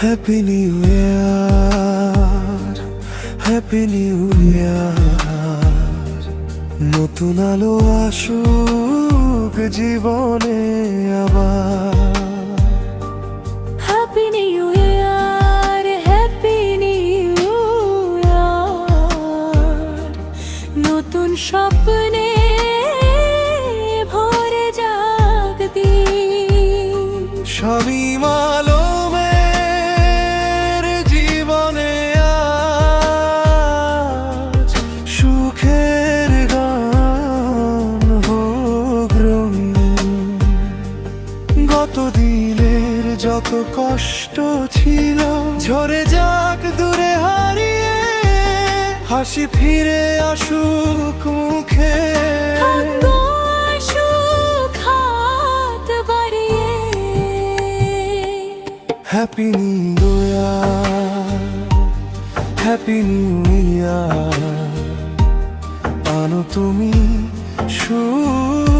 Happy new year happy new year নতুন আলো আসুক জীবনে আবার। Happy new year happy new year নতুন স্বপ্নে দিন শামীম জীবনে আজ সুখের গান হোক গত দিনের যত কষ্ট ছিল, ঝরে যাক দূরে হারিয়ে, হাসি ফিরে আসুক মুখে। Happy new year happy new year আনো তুমি সুখের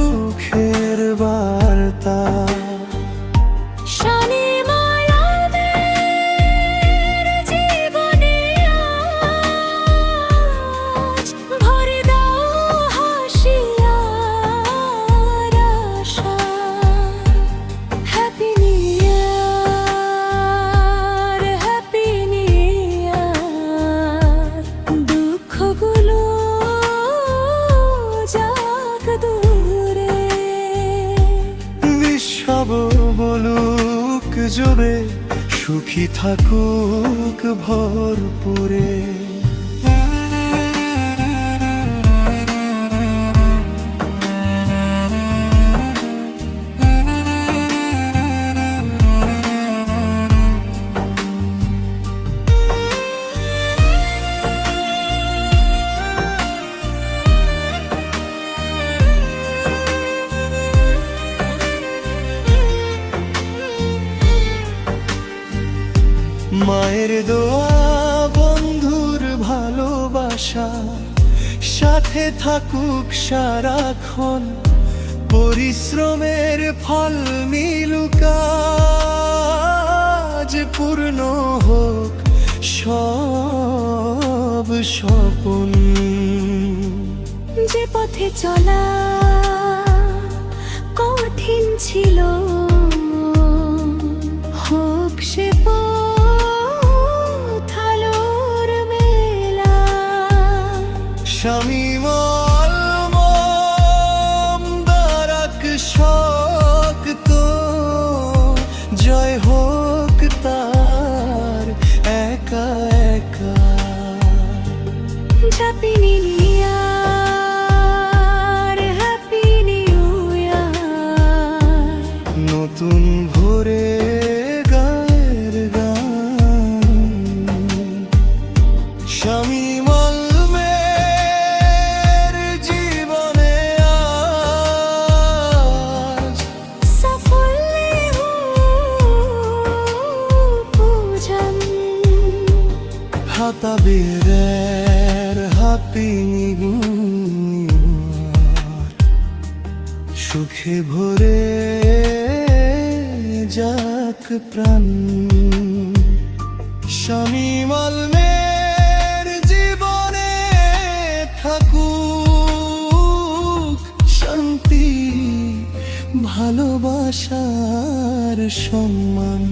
জোরে সুখী থাকুক ভরপুরে। মায়ের দোয়া, বন্ধুর ভালোবাসা। সাথে থাকুক সারাক্ষণ, পরিশ্রমের ফল মিলুকাজ পূর্ণ হোক সব স্বপন। যে পথে চলা কঠিন ছিল স্বামী দারাক বেরের হাপি সুখে ভরে যাক প্রাণ। স্বামী মালমের জীবনে থাকুক শান্তি ভালোবাসার সম্মান।